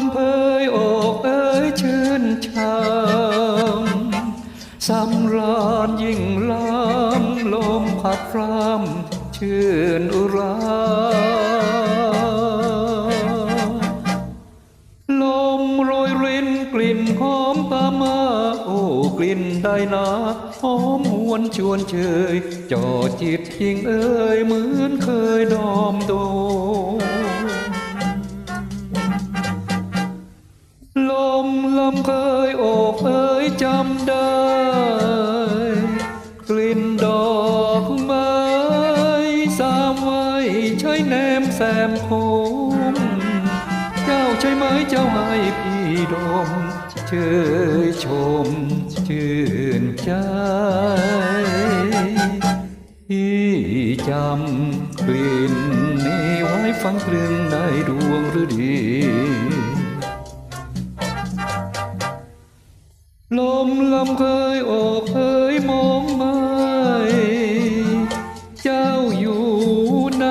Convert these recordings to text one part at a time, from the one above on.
ำเพยอกเอ้ยชื่นชมสำราญยิ่งล้ำลมพัดพรำชื่นอุราลมโรยรินกลิ่นหอมตามมาโอ้กลิ่นได้นาหอมหวนชวนเชยจ่อจิตยิ่งเอ้ยเหมือนเคยดอมโด มลำเคยโอกเอ้ยจำได้ กลิ่นดอกไม้สามไว้ใช้แนมแซมโคงเจ้าใช่ไหมเจ้าให้พี่ดมเชยชมชื่นใจพี่จำกลิ่นนี้ไว้ฟังกลึงในดวงฤดี ลมลำเคยโอกเคยมองไม่เจ้าอยู่ไหน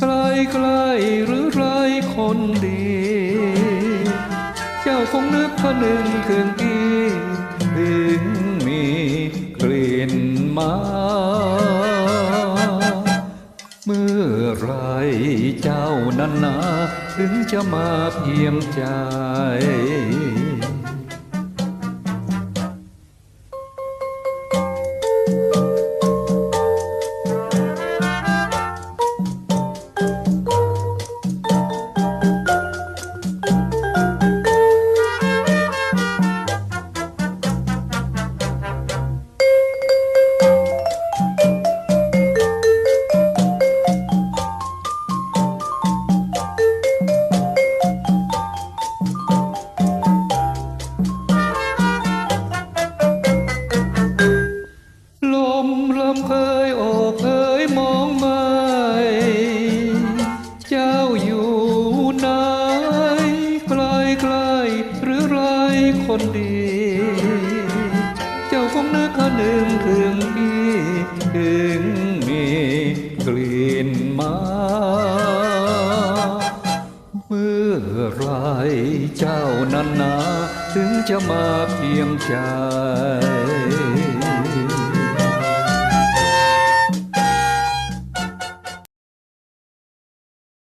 ใกล้ใกล้หรือไรคนดี เจ้าคงนึกพนึงถึงพี่ถึงมีกลิ่นมาเมื่อไรเจ้านั้นนาถึงจะมาเพียมใจ หรือไรคนดี เจ้าคงนึกหาหนึ่งถึงพี่ถึงมีกลิ่นมาเมื่อไรเจ้านั้นนาถึงจะมาเพียงใจ